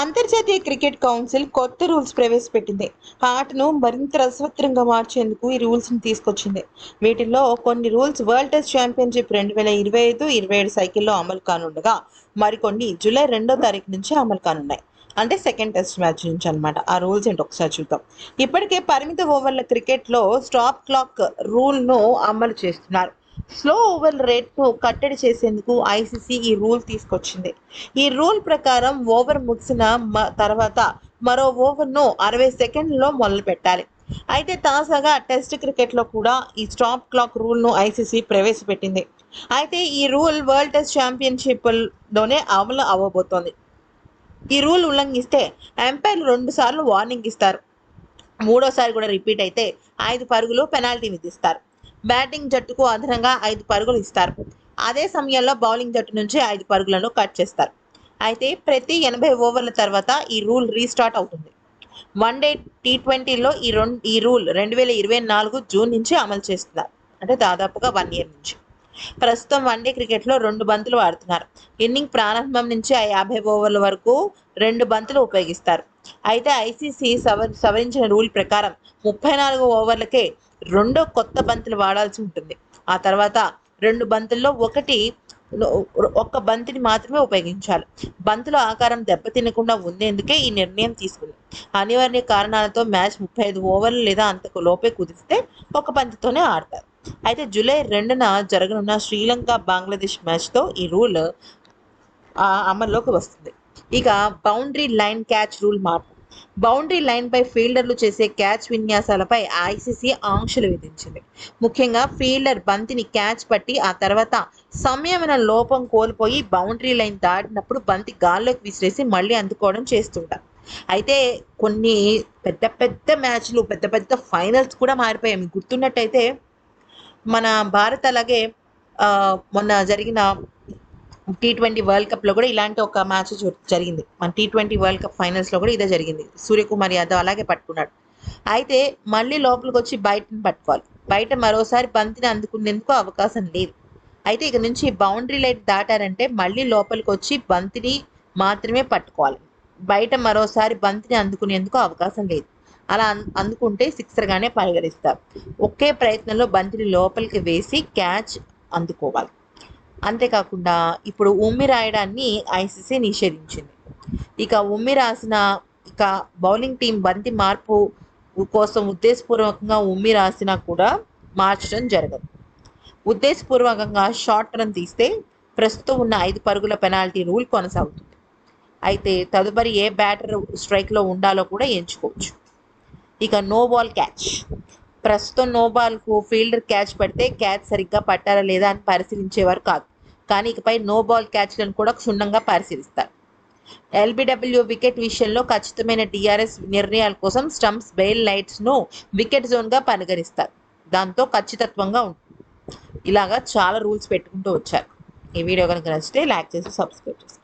అంతర్జాతీయ cricket council కొత్త rules ప్రవేశపెట్టింది. ఆటను మరింత రసవత్రంగా మార్చేందుకు ఈ రూల్స్ని తీసుకొచ్చింది. వీటిల్లో కొన్ని రూల్స్ వరల్డ్ టెస్ట్ ఛాంపియన్షిప్ రెండు వేల ఇరవై ఐదు ఇరవై ఏడు సైకిల్లో అమలు కానుండగా మరికొన్ని జూలై రెండో తారీఖు నుంచి అమలు కానున్నాయి. అంటే సెకండ్ టెస్ట్ మ్యాచ్ నుంచి అన్నమాట. ఆ రూల్స్ ఏంటి ఒకసారి చూద్దాం. ఇప్పటికే పరిమిత ఓవర్ల క్రికెట్లో స్టాప్ క్లాక్ రూల్ను అమలు చేస్తున్నారు. స్లో ఓవర్ రేట్ను కట్టడి చేసేందుకు ఐసీసీ ఈ రూల్ తీసుకొచ్చింది. ఈ రూల్ ప్రకారం ఓవర్ ముగిసిన మ- తర్వాత మరో ఓవర్ను అరవై సెకండ్లలో మొదలు పెట్టాలి అయితే తాజాగా టెస్ట్ క్రికెట్లో కూడా ఈ స్టాప్ క్లాక్ రూల్ను ఐసీసీ ప్రవేశపెట్టింది. అయితే ఈ రూల్ వరల్డ్ టెస్ట్ ఛాంపియన్షిప్లోనే అమలు అవ్వబోతోంది. ఈ రూల్ ఉల్లంఘిస్తే ఎంపైర్లు రెండు సార్లు వార్నింగ్ ఇస్తారు. మూడోసారి కూడా రిపీట్ అయితే ఐదు పరుగులు పెనాల్టీ విధిస్తారు బ్యాటింగ్ జట్టుకు అదనంగా ఐదు పరుగులు ఇస్తారు. అదే సమయంలో బౌలింగ్ జట్టు నుంచి ఐదు పరుగులను కట్ చేస్తారు. అయితే ప్రతి ఎనభై ఓవర్ల తర్వాత ఈ రూల్ రీస్టార్ట్ అవుతుంది. వన్ డే టీ ట్వంటీలో ఈ రెండు ఈ రూల్ రెండు వేల ఇరవై నాలుగు జూన్ నుంచి అమలు చేస్తున్నారు. అంటే దాదాపుగా వన్ ఇయర్ నుంచి. ప్రస్తుతం వన్డే క్రికెట్లో రెండు బంతులు ఆడుతున్నారు. ఇన్నింగ్ ప్రారంభం నుంచి యాభై ఓవర్ల వరకు రెండు బంతులు ఉపయోగిస్తారు. అయితే ఐసీసీ సవర్ సవరించిన రూల్ ప్రకారం ముప్పై నాలుగు ఓవర్లకే రెండో కొత్త బంతులు వాడాల్సి ఉంటుంది. ఆ తర్వాత రెండు బంతుల్లో ఒకటి ఒక్క బంతిని మాత్రమే ఉపయోగించాలి. బంతుల ఆకారం దెబ్బతినకుండా ఉండేందుకే ఈ నిర్ణయం తీసుకుంది. అనివార్య కారణాలతో మ్యాచ్ ముప్పై ఐదు ఓవర్లు లేదా అంతకు లోపే కుదిస్తే ఒక బంతితోనే ఆడతారు. అయితే జూలై రెండున జరగనున్న శ్రీలంక బంగ్లాదేశ్ మ్యాచ్తో ఈ రూల్ అమల్లోకి వస్తుంది. ఇక బౌండరీ లైన్ క్యాచ్ రూల్ మార్పు. బౌండరీ లైన్పై ఫీల్డర్లు చేసే క్యాచ్ విన్యాసాలపై ఐసీసీ ఆంక్షలు విధించింది. ముఖ్యంగా ఫీల్డర్ బంతిని క్యాచ్ పట్టి ఆ తర్వాత సంయమన లోపం కోల్పోయి బౌండరీ లైన్ దాటినప్పుడు బంతి గాల్లోకి విసిరేసి మళ్ళీ అందుకోవడం చేస్తుంటారు. అయితే కొన్ని పెద్ద పెద్ద మ్యాచ్లు పెద్ద పెద్ద ఫైనల్స్ కూడా మారిపోయాయి. మీకు గుర్తున్నట్టయితే మన భారత్ అలాగే మొన్న జరిగిన టీ ట్వంటీ వరల్డ్ కప్లో కూడా ఇలాంటి ఒక మ్యాచ్ జరిగింది. మన టీ ట్వంటీ వరల్డ్ కప్ ఫైనల్స్లో కూడా ఇదే జరిగింది. సూర్యకుమార్ యాదవ్ అలాగే పట్టుకున్నాడు. అయితే మళ్ళీ లోపలికి వచ్చి బయటని పట్టుకోవాలి. బయట మరోసారి బంతిని అందుకునేందుకు అవకాశం లేదు. అయితే ఇక నుంచి బౌండరీ లైట్ దాటారంటే మళ్ళీ లోపలికి వచ్చి బంతిని మాత్రమే పట్టుకోవాలి. బయట మరోసారి బంతిని అందుకునేందుకు అవకాశం లేదు. అలా అన్- అందుకుంటే సిక్సర్గానే పరిగణిస్తారు. ఒకే ప్రయత్నంలో బంతిని లోపలికి వేసి క్యాచ్ అందుకోవాలి. అంతేకాకుండా ఇప్పుడు ఉమ్మి రాయడాన్ని ఐసీసీ నిషేధించింది. ఇక ఉమ్మి రాసిన ఇక బౌలింగ్ టీం బంతి మార్పు కోసం ఉద్దేశపూర్వకంగా ఉమ్మి రాసినా కూడా మార్చడం జరగదు. ఉద్దేశపూర్వకంగా షార్ట్ రన్ తీస్తే ప్రస్తుతం ఉన్న ఐదు పరుగుల పెనాల్టీ రూల్ కొనసాగుతుంది. అయితే తదుపరి ఏ బ్యాటర్ స్ట్రైక్లో ఉండాలో కూడా ఎంచుకోవచ్చు. ఇక నో బాల్ క్యాచ్. ప్రస్తుతం నో బాల్కు ఫీల్డర్ క్యాచ్ పడితే క్యాచ్ సరిగ్గా పట్టారా లేదా అని పరిశీలించేవారు కాదు. కానీ ఇకపై నో బాల్ క్యాచ్లను కూడా క్షుణ్ణంగా పరిశీలిస్తారు. ఎల్బిడబ్ల్యూ వికెట్ విషయంలో ఖచ్చితమైన టీఆర్ఎస్ నిర్ణయాల కోసం స్టంప్స్ బెయిల్ లైట్స్ను వికెట్ జోన్గా పరిగణిస్తారు. దాంతో ఖచ్చితత్వంగా ఉంటుంది. ఇలాగా చాలా రూల్స్ పెట్టుకుంటూ వచ్చారు. ఈ వీడియో కనుక నచ్చితే లైక్ చేసి సబ్స్క్రైబ్ చేసుకోండి